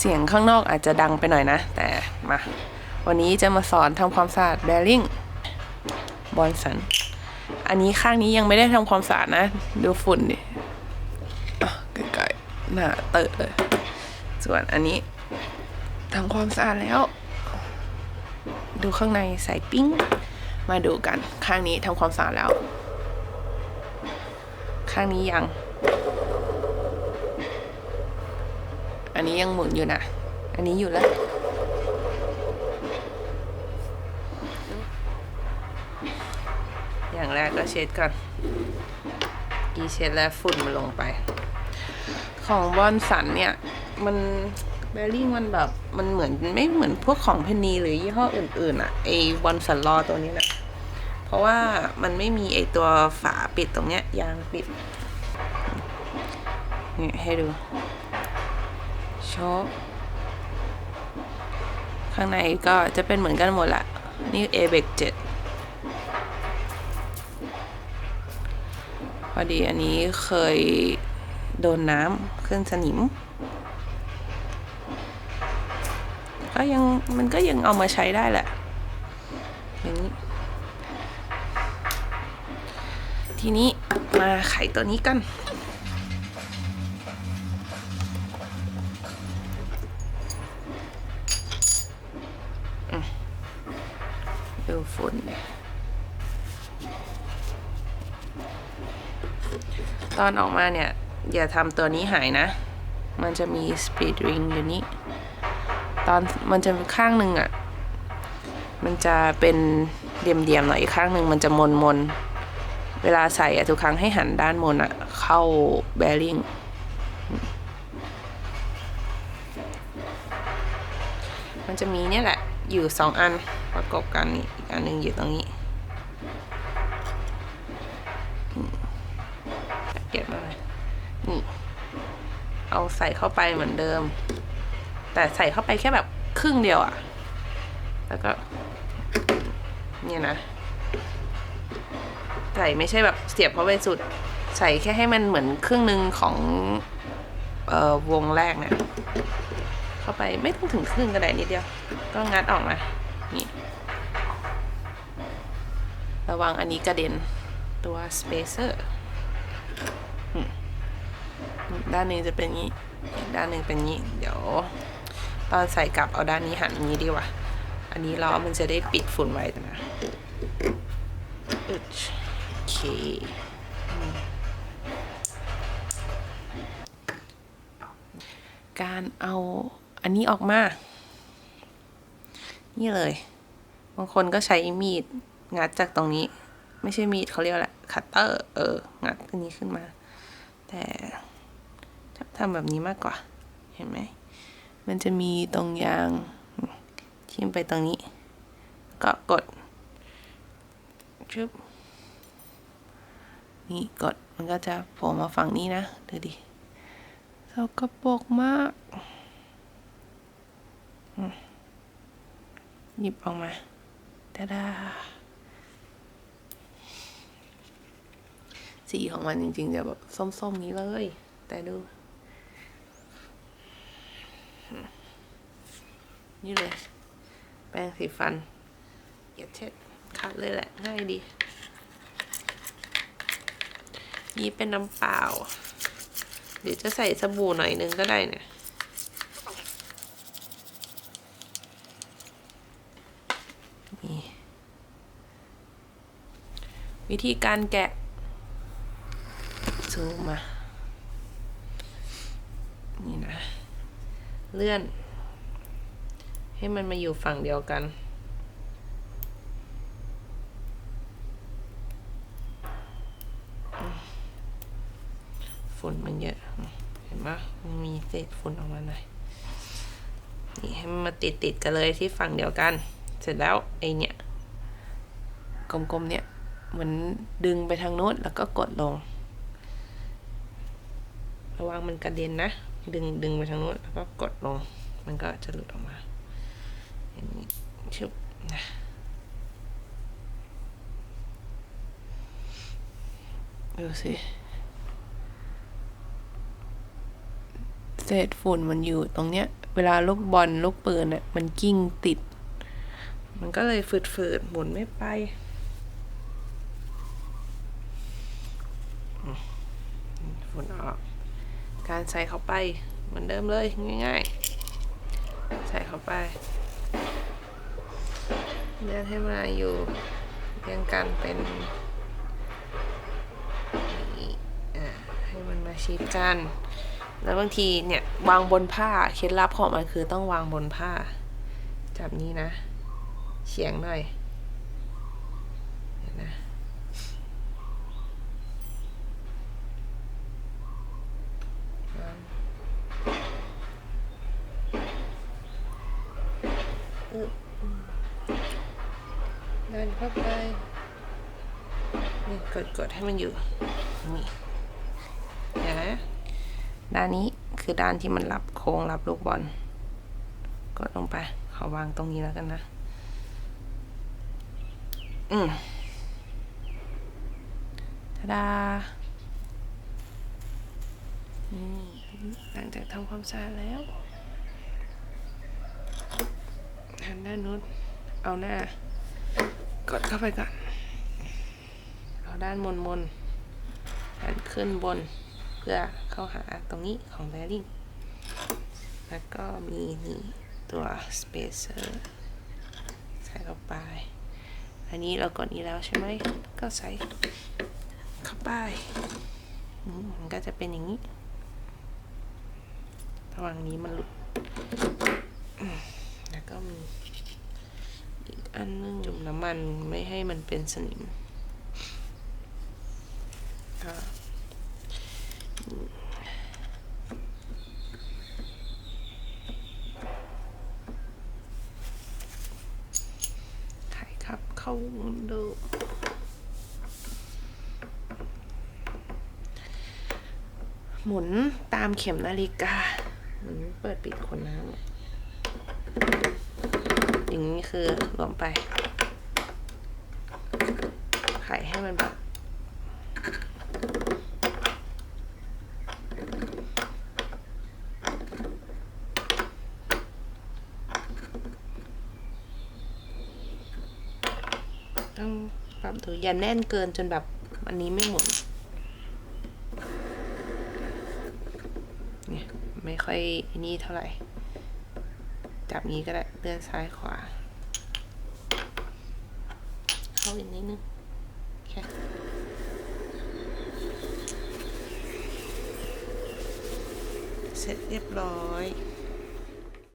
เสียงข้างนอกอาจจะดังไปหน่อยนะ แต่มา วันนี้จะมาสอนทำความสะอาดแบริ่งบอลสัน อันนี้ข้างนี้ยังไม่ได้ทำความสะอาดนะ ดูฝุ่นดิอะใกล้ๆหน้าเตอะเลย ส่วนอันนี้ทำความสะอาดแล้ว ดูข้างในใส่ปิ้ง มาดูกัน ข้างนี้ทำความสะอาดแล้ว ข้างนี้ยัง อันนี้ยังหมุนอยู่นะ อันนี้อยู่แล้ว อย่างแรกก็เช็ดก่อน กีเช็ดแล้วฝุ่นมันลงไป ของบอนสันเนี่ย มันเบลลิ่งมันแบบมันเหมือนไม่เหมือนพวกของเพนนีหรือยี่ห้ออื่นๆอะไอบอนสันลอตัวนี้นะ เพราะว่ามันไม่มีไอตัวฝาปิดตรงเนี้ยยางปิดนี่ให้ดู โชว์ข้างในก็จะเป็นเหมือนกันหมดแหละนี่ a b e c 7พอดีอันนี้เคยโดนน้ำขึ้นสนิม ก็ยังมันก็ยังเอามาใช้ได้แหละอย่างนี้ ทีนี้มาไขตัวนี้กัน ดูฝุ่น ตอนออกมาเนี่ย อย่าทำตัวนี้หายนะ มันจะมี speed ring อยู่นี้ ตอนมันจะข้างหนึ่งอะ่ะ มันจะเป็นเดียมๆหน่อยอีกข้างหนึ่งมันจะมนมนๆเวลาใส่อะทุกครั้งให้หันด้านบนอะเข้า bearing มันจะมีเนี่ยแหละอยู่สองอัน ประกอบกันนี่อีกอันหนึ่งอยู่ตรงนี้เก็บมาเลยนี่เอาใส่เข้าไปเหมือนเดิม แต่ใส่เข้าไปแค่แบบครึ่งเดียวอะแล้วก็เนี่ยนะ ใส่ไม่ใช่แบบเสียบเข้าไปสุด ใส่แค่ให้มันเหมือนครึ่งหนึ่งของเอ่อวงแรกเนี่ยเข้าไปไม่ต้องถึงครึ่งก็ได้นิดเดียว ก็งัดออกมา นี่ ระวังอันนี้กระเด็นตัวสเปเซอร์ด้านหนึ่งจะเป็นงี้ด้านหนึ่งเป็นงี้ เดี๋ยว ตอนใส่กลับเอาด้านนี้หันนี้ดีกว่า อันนี้ล้อมันจะได้ปิดฝุ่นไว้นะโอเคการเอาอันนี้ออกมา นี่เลย บางคนก็ใช้มีด งัดจากตรงนี้ ไม่ใช่มีดเขาเรียกอะไรคัตเตอร์ เออ งัดตัวนี้ขึ้นมา แต่ทำแบบนี้มากกว่า เห็นไหม มันจะมีตรงยางทิ่มไปตรงนี้ ก็กดชึบนี่กด มันก็จะโผล่มาฝั่งนี้นะ ดูดิสกปรกมาก หยิบออกมาตาดา สีของมันจริงๆ จะแบบส้มๆนี้เลย แต่ดู นี่เลย แป้งสีฟันอย่าเช็ดคัดเลยแหละ ง่ายดี นี่เป็นน้ำเปล่าหรือจะใส่สบู่หน่อยนึงก็ได้เนี่ยวิธีการแกะ ซูมมา นี่นะ เลื่อน ให้มันมาอยู่ฝั่งเดียวกัน ฝุ่นมันเยอะ เห็นไหมมันมีเศษฝุ่นออกมาหน่อย นี่ให้มันมาติดติดกันเลยที่ฝั่งเดียวกัน เสร็จแล้วไอเนี่ย กลมๆเนี่ยเหมือนดึงไปทางโน้นแล้วก็กดลง ระวังมันกระเด็นนะ ดึงดึงไปทางโน้นแล้วก็กดลง มันก็จะหลุดออกมาอย่างนี้ชุบนะดูสิเศษฝุ่นมันอยู่ตรงเนี้ย เวลาลูกบอลลูกปืนเนี่ยมันกิ้งติด มันก็เลยฝืดๆหมุนไม่ไปฝุ่นออก การใส่เข้าไปเหมือนเดิมเลยง่ายๆ ใส่เข้าไปเลื่อนให้มาอยู่เรียงกันเป็นนี่อ่าให้มันมาชิดกัน แล้วบางทีเนี่ยวางบนผ้าเคล็ดลับของมันคือต้องวางบนผ้า จับนี้นะเฉียงหน่อยนะวางอึ๊บ ดันเข้าไปนี่กดกดให้มันอยู่นี่เห็นไหมด้านนี้คือด้านที่มันรับโค้งรับลูกบอล กดลงไป ขอวางตรงนี้แล้วกันนะ อืมทาดานี่หลังจากทำความสะอาดแล้วหัน ด้านนู้นเอาหน้ากดเข้าไปก่อนเอาด้านบนบนๆหันขึ้นบนเพื่อเข้าหาตรงนี้ของแบริ่งแล้วก็มีนี่ตัวสเปเซอร์ใส่เข้าไป อันนี้เรากดนี้แล้วใช่ไหมก็ใส่เข้าไปมมันก็จะเป็นอย่างนี้ระหว่างนี้มันหลุดอืมแล้วก็มี อีกอันนึงจุ่มน้ำมันไม่ให้มันเป็นสนิมก็ไขครับเข้าดูหมุนตามเข็มนาฬิกา หมุนเปิดปิดขวดน้ำอย่า งนี้คือรวมไป ไขให้มันแบบต้องปรับดูอย่าแน่นเกินจนแบบอันนี้ไม่หมุนเนี่ยไม่ค่อยนี่เท่าไหร่ จับนี้ก็ได้เลื่อนซ้ายขวา เข้าอีกนิดนึงแค่เสร็จเรียบร้อย